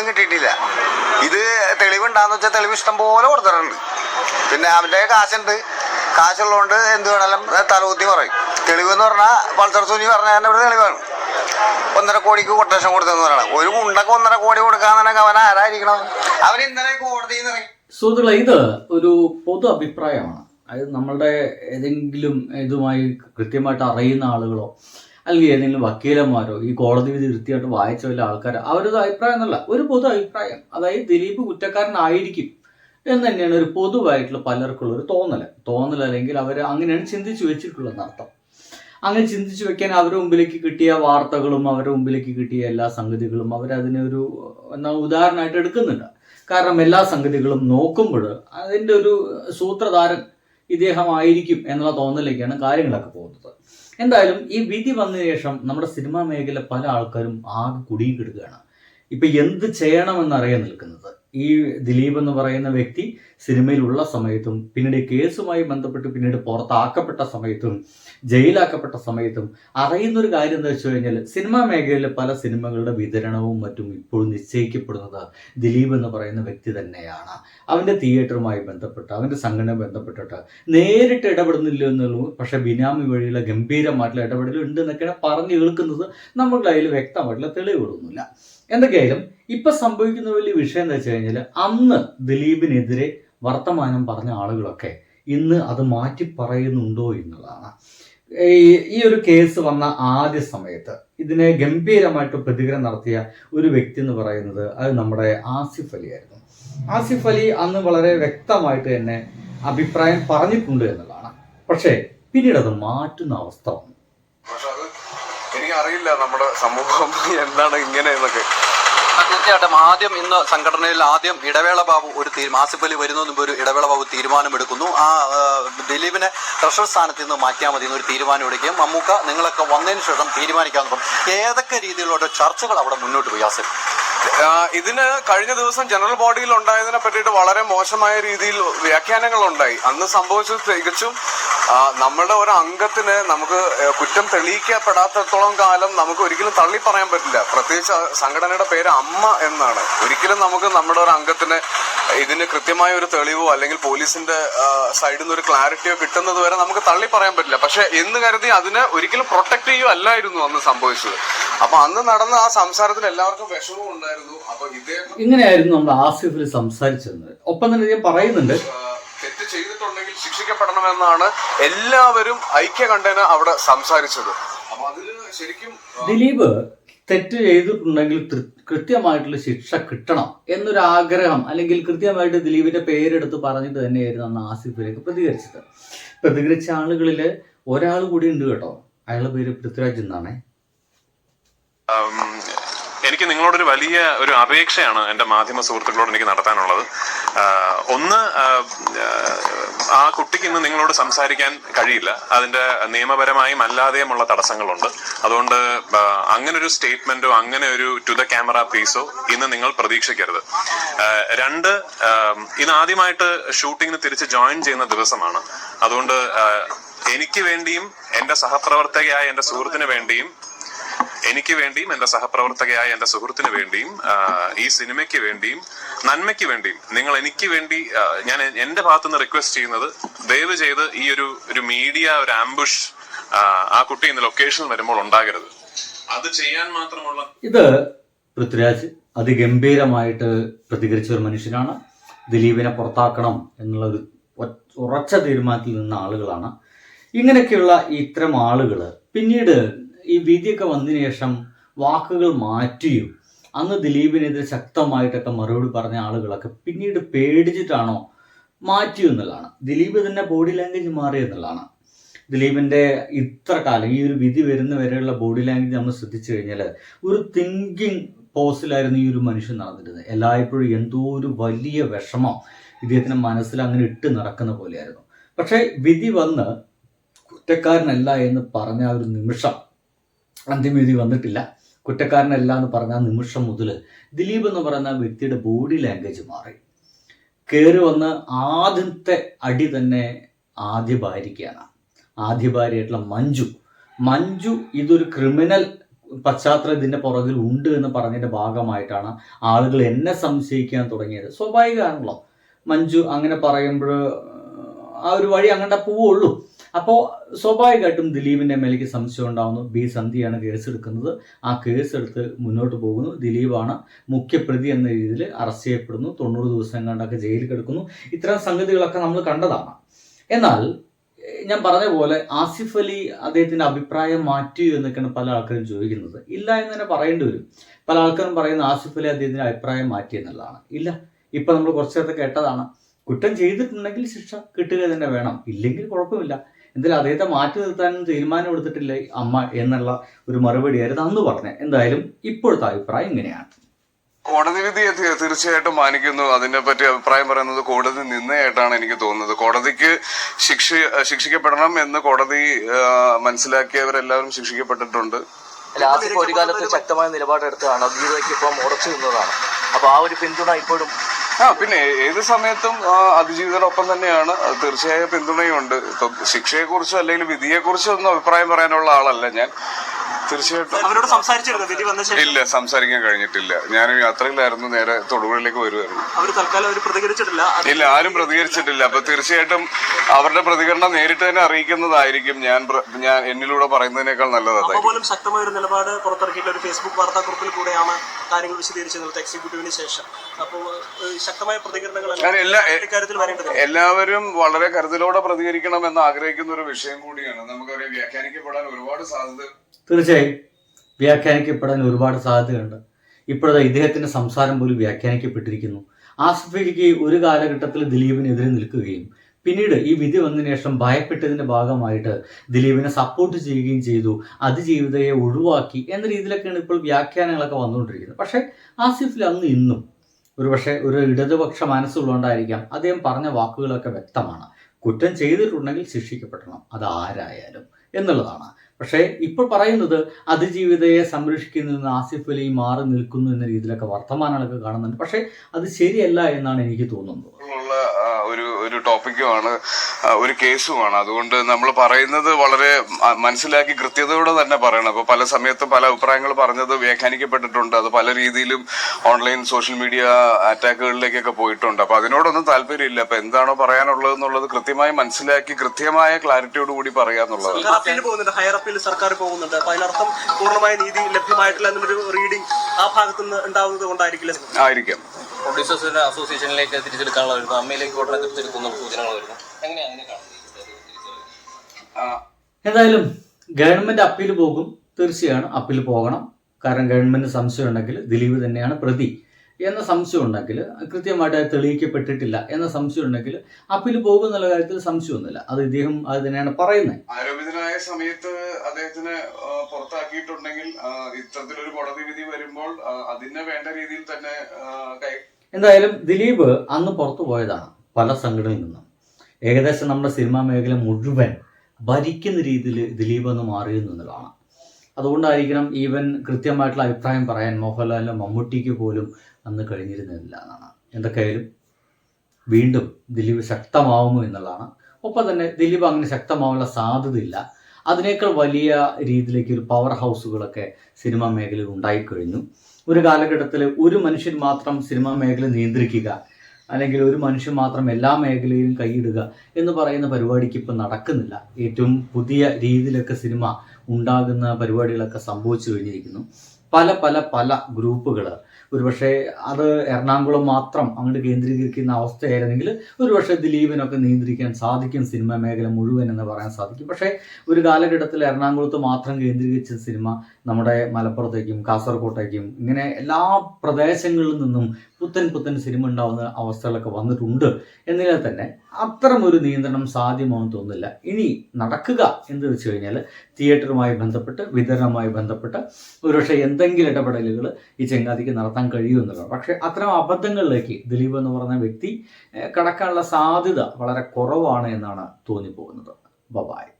ഒന്നും കിട്ടിയിട്ടില്ല. ഇത് തെളിവുണ്ടാന്ന് വെച്ചാൽ തെളിവ് ഇഷ്ടം പോലെ കൊടുത്തിട്ടുണ്ട്. പിന്നെ അവന്റെ കാശുണ്ട്. കാശുള്ളതുകൊണ്ട് എന്ത് വേണമെങ്കിലും തലകുത്തി പറയും. തെളിവ് എന്ന് പറഞ്ഞാൽ പൾസർ സുനി പറഞ്ഞ തന്നെ ഇവിടെ തെളിവാണ്. ഒന്നര കോടിക്ക് കൊട്ടേഷൻ കൊടുത്തെന്ന് പറയണം. ഒരു കുണ്ടക്ക് ഒന്നര കോടി കൊടുക്കാന്നുണ്ടെങ്കിൽ അവൻ ആരായിരിക്കണം? അവൻ ഇന്നലെ കോടതിയിൽ നിന്ന് സുഹൃത്തുക്കളെ ഇത് ഒരു പൊതു അഭിപ്രായമാണ്. അതായത് നമ്മളുടെ ഏതെങ്കിലും ഇതുമായി കൃത്യമായിട്ട് അറിയുന്ന ആളുകളോ അല്ലെങ്കിൽ ഏതെങ്കിലും വക്കീലന്മാരോ ഈ കോടതി വിധി വൃത്തിയായിട്ട് വായിച്ച വല്ല ആൾക്കാരോ അവരത് അഭിപ്രായം എന്നല്ല ഒരു പൊതു അഭിപ്രായം. അതായത് ദിലീപ് കുറ്റക്കാരനായിരിക്കും എന്ന് തന്നെയാണ് ഒരു പൊതുവായിട്ടുള്ള പലർക്കുള്ള ഒരു തോന്നൽ തോന്നൽ അല്ലെങ്കിൽ അവർ അങ്ങനെയാണ് ചിന്തിച്ചു വെച്ചിട്ടുള്ളതെന്ന് അർത്ഥം അങ്ങനെ ചിന്തിച്ചു വെക്കാൻ അവരുടെ മുമ്പിലേക്ക് കിട്ടിയ വാർത്തകളും അവരുടെ മുമ്പിലേക്ക് കിട്ടിയ എല്ലാ സംഗതികളും അവരതിനെ ഒരു എന്നാ ഉദാഹരണമായിട്ട് എടുക്കുന്നുണ്ട്. കാരണം എല്ലാ സംഗതികളും നോക്കുമ്പോൾ അതിന്റെ ഒരു സൂത്രധാരൻ ഇദ്ദേഹമായിരിക്കും എന്നുള്ള തോന്നലിലേക്കാണ് കാര്യങ്ങളൊക്കെ പോകുന്നത്. എന്തായാലും ഈ വിധി വന്നതിന് ശേഷം നമ്മുടെ സിനിമാ മേഖല പല ആൾക്കാരും ആകെ കുടുങ്ങിക്കിടുകയാണ് ഇപ്പൊ എന്ത് ചെയ്യണമെന്നറിയാൻ നിൽക്കുന്നത്? ഈ ദിലീപ് എന്ന് പറയുന്ന വ്യക്തി സിനിമയിലുള്ള സമയത്തും പിന്നീട് കേസുമായി ബന്ധപ്പെട്ട് പിന്നീട് പുറത്താക്കപ്പെട്ട സമയത്തും ജയിലാക്കപ്പെട്ട സമയത്തും അറിയുന്ന ഒരു കാര്യം എന്താ വെച്ച് കഴിഞ്ഞാൽ സിനിമാ മേഖലയിലെ പല സിനിമകളുടെ വിതരണവും മറ്റും ഇപ്പോഴും നിശ്ചയിക്കപ്പെടുന്നത് ദിലീപ് എന്ന് പറയുന്ന വ്യക്തി തന്നെയാണ്. അവന്റെ തിയേറ്ററുമായി ബന്ധപ്പെട്ട് അവന്റെ സംഘടന ബന്ധപ്പെട്ടിട്ട് നേരിട്ട് ഇടപെടുന്നില്ല എന്നുള്ളൂ. പക്ഷെ ബിനാമി വഴിയുള്ള ഗംഭീരമായിട്ടുള്ള ഇടപെടലുണ്ട് എന്നൊക്കെയാണ് പറഞ്ഞു കേൾക്കുന്നത്. നമ്മളുടെ അതിൽ വ്യക്തമായിട്ടുള്ള തെളിവുകളൊന്നുമില്ല. എന്തൊക്കെയായാലും ഇപ്പൊ സംഭവിക്കുന്ന വലിയ വിഷയം എന്ന് വെച്ച് കഴിഞ്ഞാൽ അന്ന് ദിലീപിനെതിരെ വർത്തമാനം പറഞ്ഞ ആളുകളൊക്കെ ഇന്ന് അത് മാറ്റി പറയുന്നുണ്ടോ എന്നുള്ളതാണ്. ഈ- ഒരു കേസ് വന്ന ആദ്യ സമയത്ത് ഇതിനെ ഗംഭീരമായിട്ട് പ്രതികരണം നടത്തിയ ഒരു വ്യക്തി എന്ന് പറയുന്നത് അത് നമ്മുടെ ആസിഫ് അലി ആയിരുന്നു. ആസിഫ് അലി അന്ന് വളരെ വ്യക്തമായിട്ട് തന്നെ അഭിപ്രായം പറഞ്ഞിട്ടുണ്ട് എന്നുള്ളതാണ്. പക്ഷേ പിന്നീട് അത് മാറ്റുന്ന അവസ്ഥ വന്നു. പക്ഷെ അറിയില്ല നമ്മുടെ സമൂഹം എന്താണ് ഇങ്ങനെ എന്നൊക്കെ. തീർച്ചയായിട്ടും. ആദ്യം ഇന്ന് സംഘടനയിൽ ആദ്യം ഇടവേള ബാബു ഒരു മാസിപ്പലി ആസിഫ് അലി വരുന്നതിന് മുമ്പ് ഒരു ഇടവേള ബാബു തീരുമാനമെടുക്കുന്നു. ആ ദിലീപിനെ ട്രഷർ സ്ഥാനത്ത് നിന്ന് മാറ്റിയാൽ മതി എന്നൊരു തീരുമാനം എടുക്കുകയും മമ്മൂക്ക നിങ്ങളൊക്കെ വന്നതിന് ശേഷം തീരുമാനിക്കാൻ തുടങ്ങും ഏതൊക്കെ രീതിയിലുള്ള ചർച്ചകൾ അവിടെ മുന്നോട്ട് പോയി ആസിഫ്? ഇതിന് കഴിഞ്ഞ ദിവസം ജനറൽ ബോഡിയിൽ ഉണ്ടായതിനെ പറ്റിയിട്ട് വളരെ മോശമായ രീതിയിൽ വ്യാഖ്യാനങ്ങൾ ഉണ്ടായി അന്ന് സംഭവിച്ചത് തികച്ചും നമ്മളുടെ ഒരു അംഗത്തിന് നമുക്ക് കുറ്റം തെളിയിക്കപ്പെടാത്തത്തോളം കാലം നമുക്ക് ഒരിക്കലും തള്ളി പറയാൻ പറ്റില്ല. പ്രത്യേകിച്ച് സംഘടനയുടെ പേര് അമ്മ എന്നാണ്. ഒരിക്കലും നമുക്ക് നമ്മുടെ ഒരു അംഗത്തിന് ഇതിന് കൃത്യമായ ഒരു തെളിവോ അല്ലെങ്കിൽ പോലീസിന്റെ സൈഡിൽ നിന്ന് ഒരു ക്ലാരിറ്റിയോ കിട്ടുന്നത് വരെ നമുക്ക് തള്ളി പറയാൻ പറ്റില്ല. പക്ഷെ എന്ന് കരുതി അതിനെ ഒരിക്കലും പ്രൊട്ടക്ട് ചെയ്യുക അല്ലായിരുന്നു അന്ന് സംഭവിച്ചത്. അപ്പൊ അന്ന് നടന്ന ആ സംസാരത്തിൽ എല്ലാവർക്കും വിഷമവും ഉണ്ടായിരുന്നു. അപ്പൊ ഇതേ ഇങ്ങനെയായിരുന്നു നമ്മൾ ആസിഫിൽ സംസാരിച്ചത് ഒപ്പം തന്നെ ഞാൻ പറയുന്നുണ്ട് ചെയ്തിട്ടുണ്ടെങ്കിൽ ശിക്ഷിക്കപ്പെടണമെന്നാണ് എല്ലാവരും ഐക്യ ഐക്യകണ്ഠേന അവിടെ സംസാരിച്ചത്. അപ്പൊ അതിൽ ശരിക്കും ദിലീപ് തെറ്റ് ചെയ്തിട്ടുണ്ടെങ്കിൽ കൃത്യമായിട്ടുള്ള ശിക്ഷ കിട്ടണം എന്നൊരു ആഗ്രഹം അല്ലെങ്കിൽ കൃത്യമായിട്ട് ദിലീപിന്റെ പേരെടുത്ത് പറഞ്ഞിട്ട് തന്നെയായിരുന്നു അന്ന് ആസിഫിലേക്ക് പ്രതികരിച്ചത്. പ്രതികരിച്ച ആളുകളിൽ ഒരാൾ കൂടി ഉണ്ട് കേട്ടോ. അയാളുടെ പേര് പൃഥ്വിരാജ് എന്നാണേ. എനിക്ക് നിങ്ങളോടൊരു വലിയ ഒരു അപേക്ഷയാണ് എന്റെ മാധ്യമ സുഹൃത്തുക്കളോട് എനിക്ക് നടത്താനുള്ളത്. ഒന്ന് ആ കുട്ടിക്ക് ഇന്ന് നിങ്ങളോട് സംസാരിക്കാൻ കഴിയില്ല. അതിന്റെ നിയമപരമായും അല്ലാതെയുമുള്ള തടസ്സങ്ങളുണ്ട്. അതുകൊണ്ട് അങ്ങനെ ഒരു സ്റ്റേറ്റ്മെന്റോ അങ്ങനെ ഒരു ടു ദ ക്യാമറ പീസോ ഇന്ന് നിങ്ങൾ പ്രതീക്ഷിക്കരുത്. രണ്ട് ഇന്ന് ആദ്യമായിട്ട് ഷൂട്ടിങ്ങിന് തിരിച്ച് ജോയിൻ ചെയ്യുന്ന ദിവസമാണ്. അതുകൊണ്ട് എനിക്ക് വേണ്ടിയും എന്റെ സഹപ്രവർത്തകയായ എന്റെ സുഹൃത്തിന് വേണ്ടിയും എനിക്ക് വേണ്ടിയും എന്റെ സഹപ്രവർത്തകയായ എന്റെ സുഹൃത്തിന് വേണ്ടിയും ഈ സിനിമയ്ക്ക് വേണ്ടിയും നന്മയ്ക്ക് വേണ്ടിയും നിങ്ങൾ എനിക്ക് വേണ്ടി ഞാൻ എന്റെ ഭാഗത്തുനിന്ന് റിക്വസ്റ്റ് ചെയ്യുന്നത് ദയവ് ചെയ്ത് ഈ ഒരു ഒരു മീഡിയ ഒരു ആംബുഷ് ആ കുട്ടി ഇന്ന് ലൊക്കേഷനിൽ വരുമ്പോൾ ഉണ്ടാകരുത്. അത് ചെയ്യാൻ മാത്രമുള്ള ഇത് പൃഥ്വിരാജ് അതിഗംഭീരമായിട്ട് പ്രതികരിച്ച ഒരു മനുഷ്യനാണ്. ദിലീപിനെ പുറത്താക്കണം എന്നുള്ള ഒരു ഉറച്ച തീരുമാനത്തിൽ നിന്ന ആളുകളാണ്. ഇങ്ങനെയൊക്കെയുള്ള ഇത്തരം ആളുകൾ പിന്നീട് ഈ വിധിയൊക്കെ വന്നതിന് ശേഷം വാക്കുകൾ മാറ്റിയും. അന്ന് ദിലീപിനെതിരെ ശക്തമായിട്ടൊക്കെ മറുപടി പറഞ്ഞ ആളുകളൊക്കെ പിന്നീട് പേടിച്ചിട്ടാണോ മാറ്റി എന്നുള്ളതാണ്. ദിലീപ് തന്നെ ബോഡി ലാംഗ്വേജ് മാറി എന്നുള്ളതാണ്. ദിലീപിന്റെ ഇത്ര കാലം ഈ ഒരു വിധി വരുന്ന വരെയുള്ള ബോഡി ലാംഗ്വേജ് നമ്മൾ ശ്രദ്ധിച്ചു കഴിഞ്ഞാൽ ഒരു തിങ്കിങ് പോസിലായിരുന്നു ഈ ഒരു മനുഷ്യൻ നടന്നിരുന്നത്. എല്ലായ്പ്പോഴും എന്തോ ഒരു വലിയ വിഷമം ഇദ്ദേഹത്തിന്റെ മനസ്സിൽ അങ്ങനെ ഇട്ട് നടക്കുന്ന പോലെയായിരുന്നു. പക്ഷേ വിധി വന്ന് കുറ്റക്കാരനല്ല എന്ന് പറഞ്ഞ ആ ഒരു നിമിഷം അന്തിമവിധി വന്നിട്ടില്ല. കുറ്റക്കാരനല്ല എന്ന് പറഞ്ഞ നിമിഷം മുതൽ ദിലീപ് എന്ന് പറയുന്ന വ്യക്തിയുടെ ബോഡി ലാംഗ്വേജ് മാറി. കയറി വന്ന് ആദ്യത്തെ അടി തന്നെ ആദ്യ ഭാര്യയ്ക്കാണ്. ആദ്യ ഭാര്യയായിട്ടുള്ള മഞ്ജു. മഞ്ജു ഇതൊരു ക്രിമിനൽ പശ്ചാത്തലം ഇതിന്റെ പുറകിൽ ഉണ്ട് എന്ന് പറഞ്ഞതിന്റെ ഭാഗമായിട്ടാണ് ആളുകൾ എന്നെ സംശയിക്കാൻ തുടങ്ങിയത്. സ്വാഭാവികമാണല്ലോ മഞ്ജു അങ്ങനെ പറയുമ്പോൾ ആ ഒരു വഴി അങ്ങനെ പോവുള്ളൂ. അപ്പോൾ സ്വാഭാവികമായിട്ടും ദിലീപിന്റെ മേലേക്ക് സംശയം ഉണ്ടാവുന്നു. ബി സന്ധിയാണ് കേസെടുക്കുന്നത്. ആ കേസെടുത്ത് മുന്നോട്ട് പോകുന്നു. ദിലീപാണ് മുഖ്യപ്രതി എന്ന രീതിയിൽ അറസ്റ്റ് ചെയ്യപ്പെടുന്നു. തൊണ്ണൂറ് ദിവസം കണ്ടൊക്കെ ജയിലിൽ കിടക്കുന്നു. ഇത്തരം സംഗതികളൊക്കെ നമ്മൾ കണ്ടതാണ്. എന്നാൽ ഞാൻ പറഞ്ഞ പോലെ ആസിഫ് അലി അദ്ദേഹത്തിന്റെ അഭിപ്രായം മാറ്റി എന്നൊക്കെയാണ് പല ആൾക്കാരും ചോദിക്കുന്നത്. ഇല്ല എന്ന് തന്നെ പറയേണ്ടി വരും. പല ആൾക്കാരും പറയുന്ന ആസിഫ് അലി അദ്ദേഹത്തിന്റെ അഭിപ്രായം മാറ്റി എന്നുള്ളതാണ്. ഇല്ല. ഇപ്പൊ നമ്മൾ കുറച്ചു നേരത്തെ കേട്ടതാണ്. കുറ്റം ചെയ്തിട്ടുണ്ടെങ്കിൽ ശിക്ഷ കിട്ടുക തന്നെ വേണം. ഇല്ലെങ്കിൽ കുഴപ്പമില്ല. എന്തായാലും അദ്ദേഹത്തെ മാറ്റി നിർത്താനും തീരുമാനം എടുത്തിട്ടില്ല അമ്മ എന്നുള്ള ഒരു മറുപടിയായിരുന്നു അന്ന് പറഞ്ഞത്. എന്തായാലും ഇപ്പോഴത്തെ അഭിപ്രായം ഇങ്ങനെയാണ്. കോടതി വിധിയെ തീ- തീർച്ചയായിട്ടും മാനിക്കുന്നു. അതിനെ പറ്റി അഭിപ്രായം പറയുന്നത് കോടതി നിന്നയായിട്ടാണ് എനിക്ക് തോന്നുന്നത്. കോടതിക്ക് ശിക്ഷ ശിക്ഷിക്കപ്പെടണം എന്ന് കോടതി മനസ്സിലാക്കിയവരെല്ലാവരും ശിക്ഷിക്കപ്പെട്ടിട്ടുണ്ട്. ഒരു കാലത്ത് ശക്തമായ നിലപാടെടുത്തതാണ്. ഗീതയ്ക്ക് ഇപ്പം ഉറച്ചു നിന്നതാണ്. അപ്പൊ ആ ഒരു പിന്തുണ ഇപ്പോഴും ആ പിന്നെ ഏത് സമയത്തും ആ, അതിജീവിതയുടെ തന്നെയാണ്. തീർച്ചയായും പിന്തുണയുണ്ട്. ശിക്ഷയെ കുറിച്ചോ അല്ലെങ്കിൽ വിധിയെ കുറിച്ചോ ഒന്നും അഭിപ്രായം പറയാനുള്ള ആളല്ല ഞാൻ. തീർച്ചയായിട്ടും. അവരോട് സംസാരിച്ചിരുന്നു? വിധി വന്ന ശേഷം? ഇല്ല സംസാരിക്കാൻ കഴിഞ്ഞിട്ടില്ല. ഞാൻ യാത്രയിലായിരുന്നു നേരെ തൊടുപുഴയിലേക്ക് വരുമായിരുന്നു അവർ തൽക്കാലം അവർ പ്രതികരിച്ചിട്ടില്ല. ഇല്ല ആരും പ്രതികരിച്ചിട്ടില്ല. അപ്പൊ തീർച്ചയായിട്ടും അവരുടെ പ്രതികരണം നേരിട്ട് തന്നെ അറിയിക്കുന്നതായിരിക്കും. ഞാൻ ഞാൻ എന്നിലൂടെ പറയുന്നതിനേക്കാൾ നല്ലത് പോലും ശക്തമായ ഒരു നിലപാട് പുറത്തിറക്കിയിട്ടുള്ള ഒരു ഫേസ്ബുക്ക് വാർത്താക്കുറിപ്പിൽ കൂടെയാണ് കാര്യങ്ങൾ വിശദീകരിച്ചത് എക്സിക്യൂട്ടീവിന് ശേഷം. അപ്പോൾ ശക്തമായ പ്രതികരണങ്ങൾ എല്ലാവരും വളരെ കരുതലോടെ പ്രതികരിക്കണം എന്ന് ആഗ്രഹിക്കുന്ന ഒരു വിഷയം കൂടിയാണ്. നമുക്കറിയാം വ്യാഖ്യാനിക്കപ്പെടാൻ ഒരുപാട് സാധ്യത തീർച്ചയായും വ്യാഖ്യാനിക്കപ്പെടാൻ ഒരുപാട് സാധ്യതയുണ്ട് ഇപ്പോഴത്തെ ഇദ്ദേഹത്തിന്റെ സംസാരം പോലും വ്യാഖ്യാനിക്കപ്പെട്ടിരിക്കുന്നു. ആസിഫിക്ക് ഒരു കാലഘട്ടത്തിൽ ദിലീപിനെതിരെ നിൽക്കുകയും പിന്നീട് ഈ വിധി വന്നതിന് ശേഷം ഭയപ്പെട്ടതിന്റെ ഭാഗമായിട്ട് ദിലീപിനെ സപ്പോർട്ട് ചെയ്യുകയും ചെയ്തു. അതിജീവിതയെ ഒഴിവാക്കി എന്ന രീതിയിലൊക്കെയാണ് ഇപ്പോൾ വ്യാഖ്യാനങ്ങളൊക്കെ വന്നുകൊണ്ടിരിക്കുന്നത്. പക്ഷേ ആസിഫിൽ അന്ന് ഇന്നും ഒരുപക്ഷെ ഒരു ഇടതുപക്ഷ മനസ്സുള്ളതുകൊണ്ടായിരിക്കാം അദ്ദേഹം പറഞ്ഞ വാക്കുകളൊക്കെ വ്യക്തമാണ്. കുറ്റം ചെയ്തിട്ടുണ്ടെങ്കിൽ ശിക്ഷിക്കപ്പെടണം. അത് ആരായാലും എന്നുള്ളതാണ്. പക്ഷേ ഇപ്പോൾ പറയുന്നത് അതിജീവിതയെ സംരക്ഷിക്കുന്നതിൽ നിന്ന് ആസിഫ് അലി മാറി നിൽക്കുന്നു എന്ന രീതിയിലൊക്കെ വർത്തമാനങ്ങളൊക്കെ കാണുന്നുണ്ട്. പക്ഷേ അത് ശരിയല്ല എന്നാണ് എനിക്ക് തോന്നുന്നത്. ടോപ്പിക്കുമാണ് ഒരു കേസുമാണ്. അതുകൊണ്ട് നമ്മൾ പറയുന്നത് വളരെ മനസ്സിലാക്കി കൃത്യതയോടെ തന്നെ പറയണം. അപ്പോൾ പല സമയത്തും പല അഭിപ്രായങ്ങൾ പറഞ്ഞത് വ്യാഖ്യാനിക്കപ്പെട്ടിട്ടുണ്ട്. അത് പല രീതിയിലും ഓൺലൈൻ സോഷ്യൽ മീഡിയ അറ്റാക്കുകളിലേക്കൊക്കെ പോയിട്ടുണ്ട്. അപ്പൊ അതിനോടൊന്നും താല്പര്യമില്ല. അപ്പൊ എന്താണോ പറയാനുള്ളത് എന്നുള്ളത് കൃത്യമായി മനസ്സിലാക്കി കൃത്യമായ ക്ലാരിറ്റിയോട് കൂടി പറയുക എന്നുള്ളത്. പോകുന്നുണ്ട്. ഹയർ അപ്പീൽ സർക്കാർ പോകുന്നുണ്ട്. അപ്പൊ അതിനർത്ഥം പൂർണമായ നീതി ലഭ്യമായിട്ടില്ല എന്നൊരു റീഡിംഗ് ആ ഭാഗത്തു നിന്ന് ഉണ്ടാവുന്നത് കൊണ്ടായിരിക്കില്ല? ആയിരിക്കാം. പ്രൊഡ്യൂസേഴ്സിന്റെ അസോസിയേഷനിലേക്ക് തിരിച്ചെടുക്കാനുള്ള വരുന്നു അമ്മയിലേക്ക് ഉടനെ തിരിച്ചെടുക്കുന്ന സൂചനകൾ വരുന്നു എന്തായാലും ഗവൺമെന്റ് അപ്പീൽ പോകും. തീർച്ചയാണ് അപ്പീൽ പോകണം. കാരണം ഗവൺമെന്റ് സംശയം ഉണ്ടെങ്കിൽ ദിലീപ് തന്നെയാണ് പ്രതി. എന്ന സംശയം ഉണ്ടെങ്കിൽ കൃത്യമായിട്ട് അത് തെളിയിക്കപ്പെട്ടിട്ടില്ല എന്ന സംശയം ഉണ്ടെങ്കിൽ അപ്പീൽ പോകും എന്നുള്ള കാര്യത്തിൽ സംശയമൊന്നുമില്ല. അത് ഇദ്ദേഹം അത് തന്നെയാണ് പറയുന്നത്. ആരോപിതനായ സമയത്ത് അദ്ദേഹത്തിന് പുറത്താക്കിയിട്ടുണ്ടെങ്കിൽ ഇത്തരത്തിലൊരു കോടതി വിധി വരുമ്പോൾ അതിന് വേണ്ട രീതിയിൽ തന്നെ എന്തായാലും ദിലീപ് അന്ന് പുറത്തു പോയതാണ് പല സംഘടനയിൽ നിന്നും. ഏകദേശം നമ്മുടെ സിനിമാ മേഖല മുഴുവൻ ഭരിക്കുന്ന രീതിയിൽ ദിലീപ് എന്ന് മാറിയിരുന്നു എന്നുള്ളതാണ്. അതുകൊണ്ടായിരിക്കണം ഈവൻ കൃത്യമായിട്ടുള്ള അഭിപ്രായം പറയാൻ മോഹൻലാലിനും മമ്മൂട്ടിക്ക് പോലും അന്ന് കഴിഞ്ഞിരുന്നില്ല എന്നാണ്. എന്തൊക്കെയായാലും വീണ്ടും ദിലീപ് ശക്തമാവുമോ എന്നുള്ളതാണ്. ഒപ്പം തന്നെ ദിലീപ് അങ്ങനെ ശക്തമാവാനുള്ള സാധ്യതയില്ല. അതിനേക്കാൾ വലിയ രീതിയിലേക്ക് ഒരു പവർ ഹൗസുകളൊക്കെ സിനിമാ മേഖലയിൽ ഉണ്ടായിക്കഴിഞ്ഞു. ഒരു കാലഘട്ടത്തിൽ ഒരു മനുഷ്യൻ മാത്രം സിനിമാ മേഖല നിയന്ത്രിക്കുക അല്ലെങ്കിൽ ഒരു മനുഷ്യൻ മാത്രം എല്ലാ മേഖലയിലും കൈയിടുക എന്ന് പറയുന്ന പരിപാടിക്ക് ഇപ്പം നടക്കുന്നില്ല. ഏറ്റവും പുതിയ രീതിയിലൊക്കെ സിനിമ ഉണ്ടാകുന്ന പരിപാടികളൊക്കെ സംഭവിച്ചു കഴിഞ്ഞിരിക്കുന്നു. പല പല പല ഗ്രൂപ്പുകൾ ഒരുപക്ഷെ അത് എറണാകുളം മാത്രം അങ്ങോട്ട് കേന്ദ്രീകരിക്കുന്ന അവസ്ഥയായിരുന്നെങ്കിൽ ഒരുപക്ഷെ ദിലീപിനൊക്കെ നിയന്ത്രിക്കാൻ സാധിക്കും സിനിമ മേഖല മുഴുവൻ എന്ന് പറയാൻ സാധിക്കും. പക്ഷേ ഒരു കാലഘട്ടത്തിൽ എറണാകുളത്ത് മാത്രം കേന്ദ്രീകരിച്ച സിനിമ നമ്മുടെ മലപ്പുറത്തേക്കും കാസർകോട്ടേക്കും ഇങ്ങനെ എല്ലാ പ്രദേശങ്ങളിൽ നിന്നും പുത്തൻ പുത്തൻ സിനിമ ഉണ്ടാവുന്ന അവസ്ഥകളൊക്കെ വന്നിട്ടുണ്ട്. എന്നാൽ തന്നെ അത്തരം ഒരു നിയന്ത്രണം സാധ്യമാണെന്ന് തോന്നുന്നില്ല. ഇനി നടക്കുക എന്ന് വെച്ച് കഴിഞ്ഞാൽ തിയേറ്ററുമായി ബന്ധപ്പെട്ട് വിതരണവുമായി ബന്ധപ്പെട്ട് ഒരുപക്ഷെ എന്തെങ്കിലും ഇടപെടലുകൾ ഈ ചെങ്കാതിക്ക് നടത്താൻ കഴിയുമെന്നുള്ളതാണ് പക്ഷേ അത്തരം അബദ്ധങ്ങളിലേക്ക് ദിലീപ് എന്ന് പറഞ്ഞ വ്യക്തി കടക്കാനുള്ള സാധ്യത വളരെ കുറവാണ് എന്നാണ് തോന്നിപ്പോകുന്നത്. ബബായ്